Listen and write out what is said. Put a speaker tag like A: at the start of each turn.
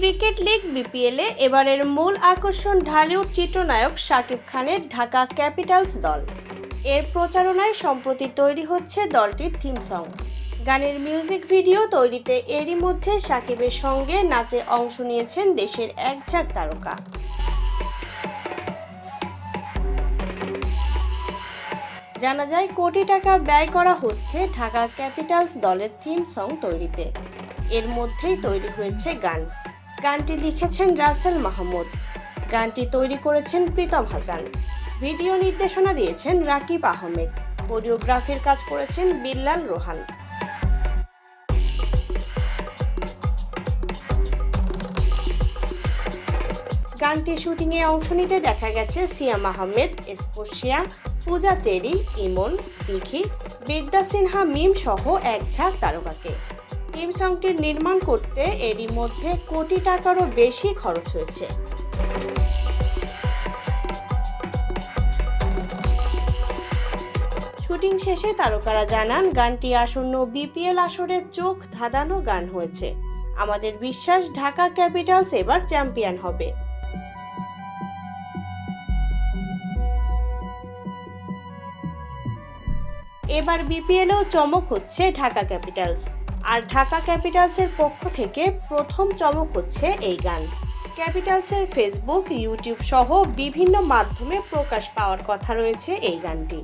A: Cricket league, বিপিএলে এবারের মূল আকর্ষণ ঢালিউড চিত্রনায়ক শাকিব খানের ঢাকা ক্যাপিটালস দল। এর প্রচারণায় সম্প্রতি তৈরি হচ্ছে দলটির থিম সং গানের মিউজিক ভিডিও তৈরিতে এরই মধ্যে শাকিবের সঙ্গে নাচে অংশ নিয়েছেন দেশের এক ঝাঁক তারকা। জানা যায়, কোটি টাকা ব্যয় করা হচ্ছে ঢাকা ক্যাপিটালস দলের থিম সং তৈরিতে। এর মধ্যেই তৈরি হয়েছে গান। গানটি লিখেছেন রাসেল মাহমুদ। গানটি তৈরি করেছেন প্রীতম হাসান। ভিডিও নির্দেশনা দিয়েছেন রাকিব আহমেদ। কোরিওগ্রাফির কাজ করেছেন বিল্লাল রোহান। গানটি শুটিংয়ে অংশ নিতে দেখা গেছে সিয়াম আহমেদ স্পর্শিয়া, পূজা চেরি, ইমন দিঘি বিদ্যা সিনহা, মিম সহ এক ঝাঁক তারকাকে। টিম সংটির নির্মাণ করতে এরই মধ্যে কোটি টাকারও বেশি খরচ হয়েছে। শুটিং শেষে তারকারা জানান, গানটি আসন্ন বিপিএল আসরে চোখ ধাঁধানো গান হয়েছে। আমাদের বিশ্বাস, ঢাকা ক্যাপিটালস এবার চ্যাম্পিয়ন হবে। এবার বিপিএলেও চমক হচ্ছে ঢাকা ক্যাপিটালস। আর ঢাকা ক্যাপিটালসের পক্ষ থেকে প্রথম চমক হচ্ছে এই গান। ক্যাপিটালসের ফেসবুক, ইউটিউব সহ বিভিন্ন মাধ্যমে প্রকাশ পাওয়ার কথা রয়েছে এই গানটি।